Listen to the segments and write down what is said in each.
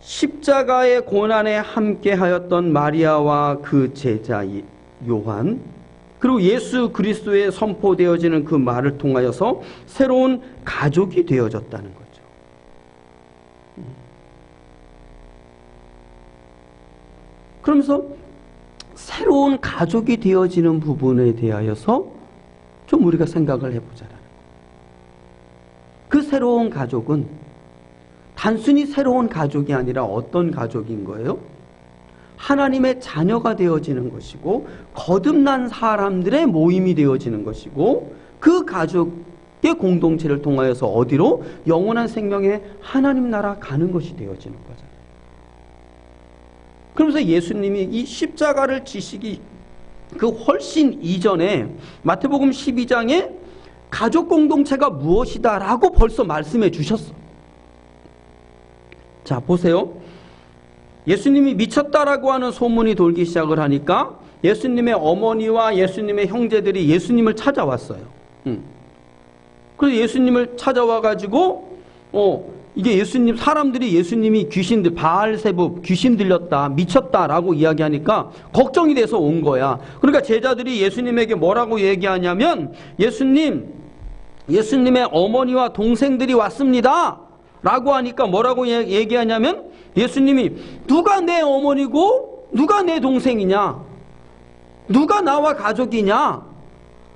십자가의 고난에 함께하였던 마리아와 그 제자 요한 그리고 예수 그리스도에 선포되어지는 그 말을 통하여서 새로운 가족이 되어졌다는 거죠. 그러면서 새로운 가족이 되어지는 부분에 대하여서 좀 우리가 생각을 해보자라는 거예요. 그 새로운 가족은 단순히 새로운 가족이 아니라 어떤 가족인 거예요? 하나님의 자녀가 되어지는 것이고 거듭난 사람들의 모임이 되어지는 것이고 그 가족의 공동체를 통하여서 어디로 영원한 생명의 하나님 나라 가는 것이 되어지는 거잖아요. 그러면서 예수님이 이 십자가를 지시기 그 훨씬 이전에 마태복음 12장에 가족 공동체가 무엇이다라고 벌써 말씀해 주셨어. 자, 보세요. 예수님이 미쳤다라고 하는 소문이 돌기 시작을 하니까 예수님의 어머니와 예수님의 형제들이 예수님을 찾아왔어요. 응. 그래서 예수님을 찾아와 가지고 어 이게 예수님 사람들이 예수님이 귀신들 바알세부 귀신 들렸다 미쳤다라고 이야기하니까 걱정이 돼서 온 거야. 그러니까 제자들이 예수님에게 뭐라고 얘기하냐면 예수님 예수님의 어머니와 동생들이 왔습니다. 라고 하니까 뭐라고 얘기하냐면 예수님이 누가 내 어머니고 누가 내 동생이냐 누가 나와 가족이냐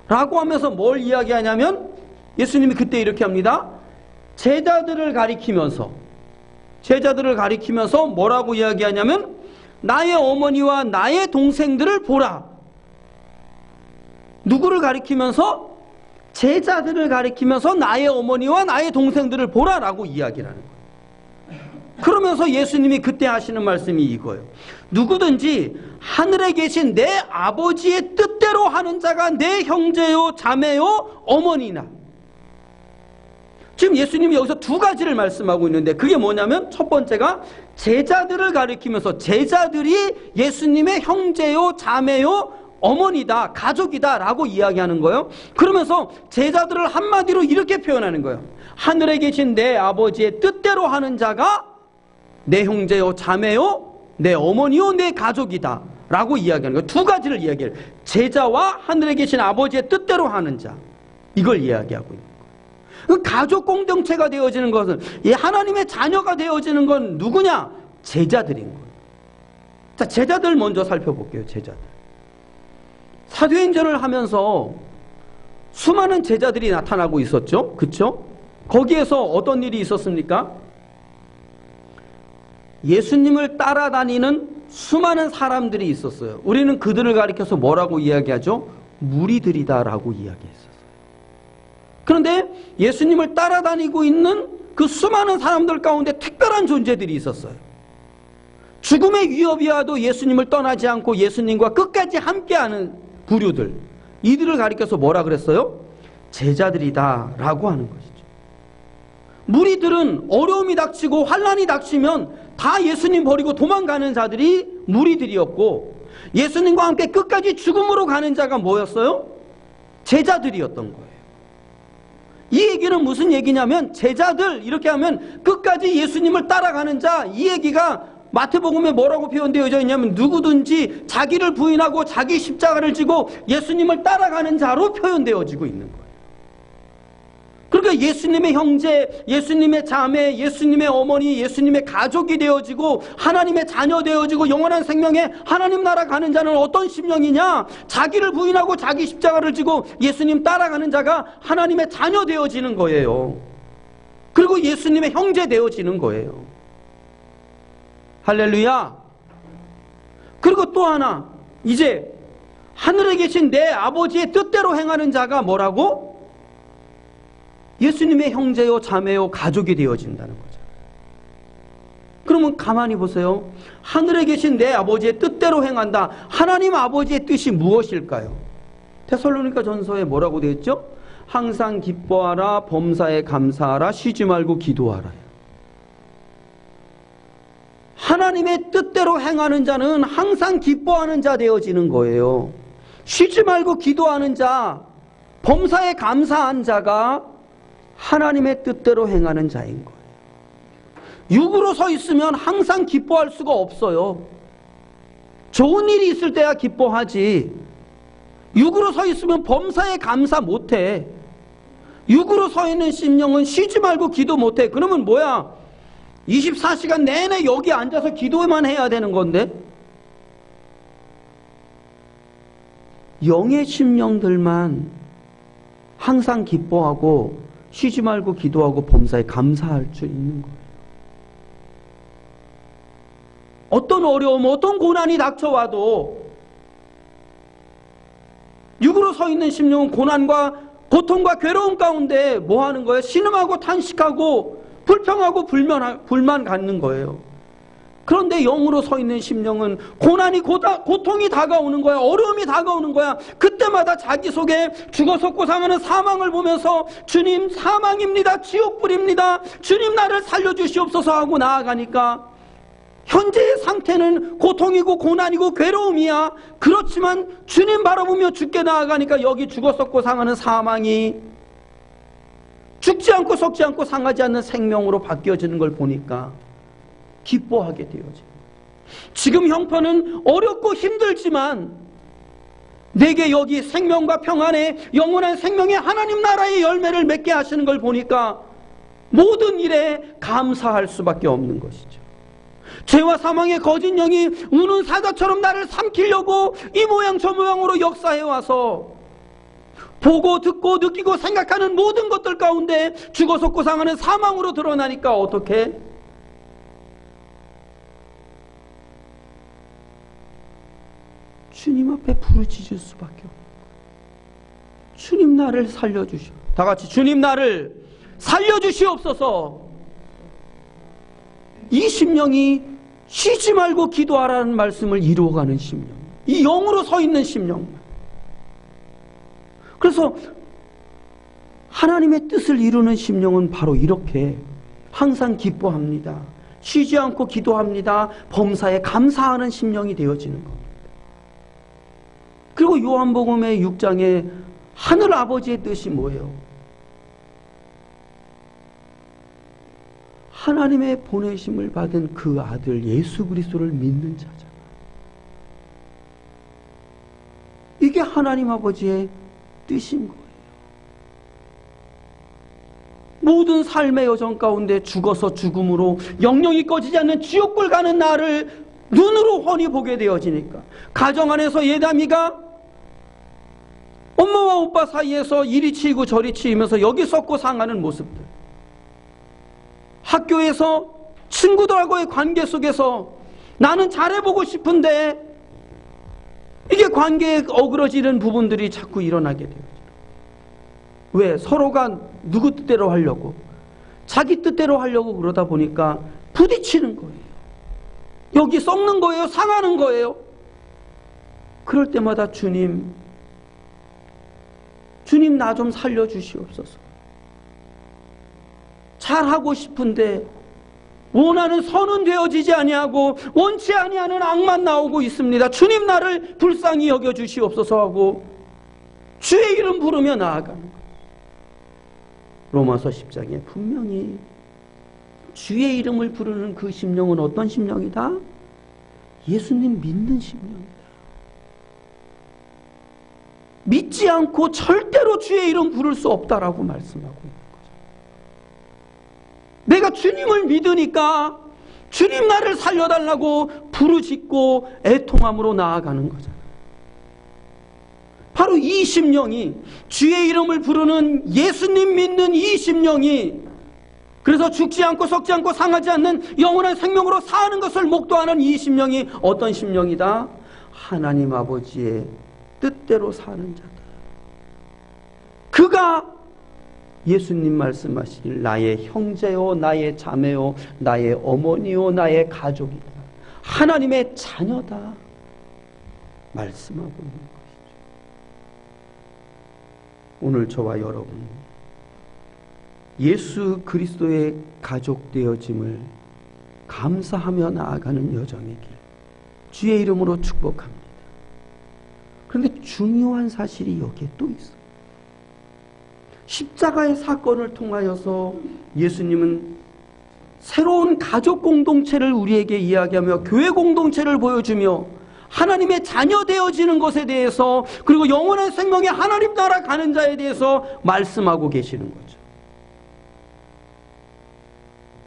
라고 하면서 뭘 이야기하냐면 예수님이 그때 이렇게 합니다. 제자들을 가리키면서 제자들을 가리키면서 뭐라고 이야기하냐면 나의 어머니와 나의 동생들을 보라. 누구를 가리키면서 제자들을 가리키면서 나의 어머니와 나의 동생들을 보라라고 이야기를 하는 거예요. 그러면서 예수님이 그때 하시는 말씀이 이거예요. 누구든지 하늘에 계신 내 아버지의 뜻대로 하는 자가 내 형제요, 자매요, 어머니나. 지금 예수님이 여기서 두 가지를 말씀하고 있는데 그게 뭐냐면 첫 번째가 제자들을 가리키면서 제자들이 예수님의 형제요, 자매요, 어머니다, 가족이다 라고 이야기하는 거예요. 그러면서 제자들을 한마디로 이렇게 표현하는 거예요. 하늘에 계신 내 아버지의 뜻대로 하는 자가 내 형제요, 자매요, 내 어머니요, 내 가족이다 라고 이야기하는 거예요. 두 가지를 이야기해요. 제자와 하늘에 계신 아버지의 뜻대로 하는 자. 이걸 이야기하고 있는 거예요. 그 가족 공동체가 되어지는 것은 이 하나님의 자녀가 되어지는 건 누구냐? 제자들인 거예요. 자, 제자들 먼저 살펴볼게요. 제자들. 사도행전을 하면서 수많은 제자들이 나타나고 있었죠. 그렇죠? 거기에서 어떤 일이 있었습니까? 예수님을 따라다니는 수많은 사람들이 있었어요. 우리는 그들을 가리켜서 뭐라고 이야기하죠? 무리들이다라고 이야기했었어요. 그런데 예수님을 따라다니고 있는 그 수많은 사람들 가운데 특별한 존재들이 있었어요. 죽음의 위협이 와도 예수님을 떠나지 않고 예수님과 끝까지 함께하는 부류들. 이들을 가리켜서 뭐라 그랬어요? 제자들이다 라고 하는 것이죠. 무리들은 어려움이 닥치고 환란이 닥치면 다 예수님 버리고 도망가는 자들이 무리들이었고 예수님과 함께 끝까지 죽음으로 가는 자가 뭐였어요? 제자들이었던 거예요. 이 얘기는 무슨 얘기냐면 제자들 이렇게 하면 끝까지 예수님을 따라가는 자 이 얘기가 마태복음에 뭐라고 표현되어져 있냐면 누구든지 자기를 부인하고 자기 십자가를 지고 예수님을 따라가는 자로 표현되어지고 있는 거예요. 그러니까 예수님의 형제, 예수님의 자매, 예수님의 어머니, 예수님의 가족이 되어지고 하나님의 자녀 되어지고 영원한 생명에 하나님 나라 가는 자는 어떤 심령이냐? 자기를 부인하고 자기 십자가를 지고 예수님 따라가는 자가 하나님의 자녀 되어지는 거예요. 그리고 예수님의 형제 되어지는 거예요. 할렐루야. 그리고 또 하나, 이제 하늘에 계신 내 아버지의 뜻대로 행하는 자가 뭐라고? 예수님의 형제요, 자매요, 가족이 되어진다는 거죠. 그러면 가만히 보세요. 하늘에 계신 내 아버지의 뜻대로 행한다. 하나님 아버지의 뜻이 무엇일까요? 테살로니가 전서에 뭐라고 되어 있죠? 항상 기뻐하라, 범사에 감사하라, 쉬지 말고 기도하라. 하나님의 뜻대로 행하는 자는 항상 기뻐하는 자 되어지는 거예요. 쉬지 말고 기도하는 자, 범사에 감사한 자가 하나님의 뜻대로 행하는 자인 거예요. 육으로 서 있으면 항상 기뻐할 수가 없어요. 좋은 일이 있을 때야 기뻐하지. 육으로 서 있으면 범사에 감사 못해. 육으로 서 있는 심령은 쉬지 말고 기도 못해. 그러면 뭐야? 24시간 내내 여기 앉아서 기도만 해야 되는 건데? 영의 심령들만 항상 기뻐하고 쉬지 말고 기도하고 범사에 감사할 수 있는 거예요. 어떤 어려움, 어떤 고난이 닥쳐와도 육으로 서 있는 심령은 고난과 고통과 괴로움 가운데 뭐 하는 거예요? 신음하고 탄식하고 불평하고 불만, 불만 갖는 거예요. 그런데 영으로 서 있는 심령은 고난이 고다, 고통이 다가오는 거야. 어려움이 다가오는 거야. 그때마다 자기 속에 죽어서 고상하는 사망을 보면서 주님 사망입니다. 지옥불입니다. 주님 나를 살려주시옵소서 하고 나아가니까 현재의 상태는 고통이고 고난이고 괴로움이야. 그렇지만 주님 바라보며 죽게 나아가니까 여기 죽었었고 상하는 사망이 죽지 않고 썩지 않고 상하지 않는 생명으로 바뀌어지는 걸 보니까 기뻐하게 되어져. 지금 형편은 어렵고 힘들지만 내게 여기 생명과 평안의 영원한 생명의 하나님 나라의 열매를 맺게 하시는 걸 보니까 모든 일에 감사할 수밖에 없는 것이죠. 죄와 사망의 거짓 영이 우는 사자처럼 나를 삼키려고 이 모양 저 모양으로 역사해 와서 보고 듣고 느끼고 생각하는 모든 것들 가운데 죽어서 고상하는 사망으로 드러나니까 어떻게? 주님 앞에 부르짖을 수밖에 거예요. 주님 나를 살려주시오. 다 같이 주님 나를 살려주시옵소서. 이 심령이 쉬지 말고 기도하라는 말씀을 이루어가는 심령. 이 영으로 서 있는 심령. 그래서 하나님의 뜻을 이루는 심령은 바로 이렇게 항상 기뻐합니다. 쉬지 않고 기도합니다. 범사에 감사하는 심령이 되어지는 겁니다. 그리고 요한복음의 6장에 하늘 아버지의 뜻이 뭐예요? 하나님의 보내심을 받은 그 아들 예수 그리스도를 믿는 자잖아. 이게 하나님 아버지의 뜻인 거예요. 모든 삶의 여정 가운데 죽어서 죽음으로 영영이 꺼지지 않는 지옥불 가는 나를 눈으로 훤히 보게 되어지니까 가정 안에서 예담이가 엄마와 오빠 사이에서 이리 치이고 저리 치이면서 여기 썩고 상하는 모습들 학교에서 친구들하고의 관계 속에서 나는 잘해보고 싶은데 이게 관계에 어그러지는 부분들이 자꾸 일어나게 돼요. 왜? 서로가 누구 뜻대로 하려고 자기 뜻대로 하려고 그러다 보니까 부딪히는 거예요. 여기 썩는 거예요. 상하는 거예요. 그럴 때마다 주님, 주님 나 좀 살려주시옵소서. 잘하고 싶은데 원하는 선은 되어지지 아니하고 원치 아니하는 악만 나오고 있습니다. 주님 나를 불쌍히 여겨 주시옵소서 하고 주의 이름 부르며 나아가는 거예요. 로마서 10장에 분명히 주의 이름을 부르는 그 심령은 어떤 심령이다? 예수님 믿는 심령이다. 믿지 않고 절대로 주의 이름 부를 수 없다라고 말씀하고 거죠. 내가 주님을 믿으니까 주님 나를 살려달라고 부르짖고 애통함으로 나아가는 거잖아요. 바로 이 심령이 주의 이름을 부르는 예수님 믿는 이 심령이 그래서 죽지 않고 썩지 않고 상하지 않는 영원한 생명으로 사는 것을 목도하는 이 심령이 어떤 심령이다? 하나님 아버지의 뜻대로 사는 자다. 그가 예수님 말씀하시길 나의 형제요 나의 자매요 나의 어머니요 나의 가족이다. 하나님의 자녀다. 말씀하고 있는 것이죠. 오늘 저와 여러분 예수 그리스도의 가족 되어짐을 감사하며 나아가는 여정의 길 주의 이름으로 축복합니다. 그런데 중요한 사실이 여기에 또 있어요. 십자가의 사건을 통하여서 예수님은 새로운 가족 공동체를 우리에게 이야기하며 교회 공동체를 보여주며 하나님의 자녀 되어지는 것에 대해서 그리고 영원한 생명의 하나님 나라 가는 자에 대해서 말씀하고 계시는 거죠.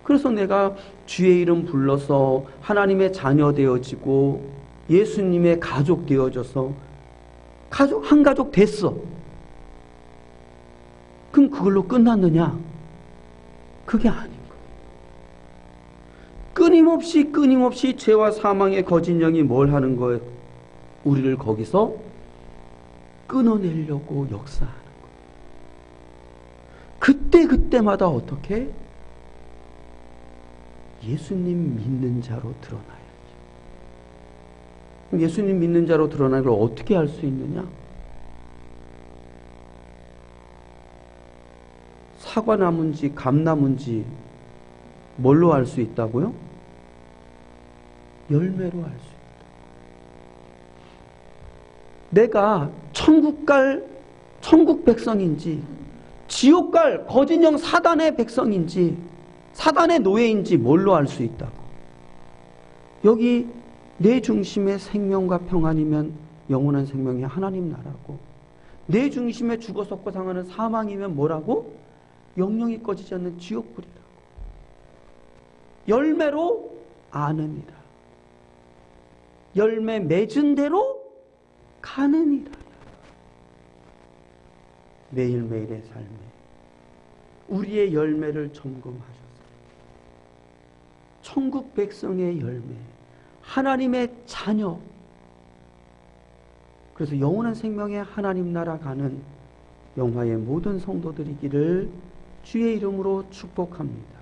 그래서 내가 주의 이름 불러서 하나님의 자녀 되어지고 예수님의 가족 되어져서 가족 한 가족 됐어. 그럼 그걸로 끝났느냐? 그게 아닌 거예요. 끊임없이 끊임없이 죄와 사망의 거짓 영이 뭘 하는 거예요? 우리를 거기서 끊어내려고 역사하는 거예요. 그때 그때마다 어떻게 예수님 믿는 자로 드러나야지. 그럼 예수님 믿는 자로 드러나는 걸 어떻게 할수 있느냐? 사과나무인지 감나무인지 뭘로 알 수 있다고요? 열매로 알 수 있다. 내가 천국 갈 천국 백성인지 지옥 갈 거짓령 사단의 백성인지 사단의 노예인지 뭘로 알 수 있다고? 여기 내 중심의 생명과 평안이면 영원한 생명이 하나님 나라고 내 중심에 죽어 썩고 상하는 사망이면 뭐라고? 영영이 꺼지지 않는 지옥불이라고. 열매로 아느니라. 열매 맺은 대로 가느니라. 매일매일의 삶에 우리의 열매를 점검하셔서 천국 백성의 열매 하나님의 자녀 그래서 영원한 생명의 하나님 나라 가는 영화의 모든 성도들이기를 주의 이름으로 축복합니다.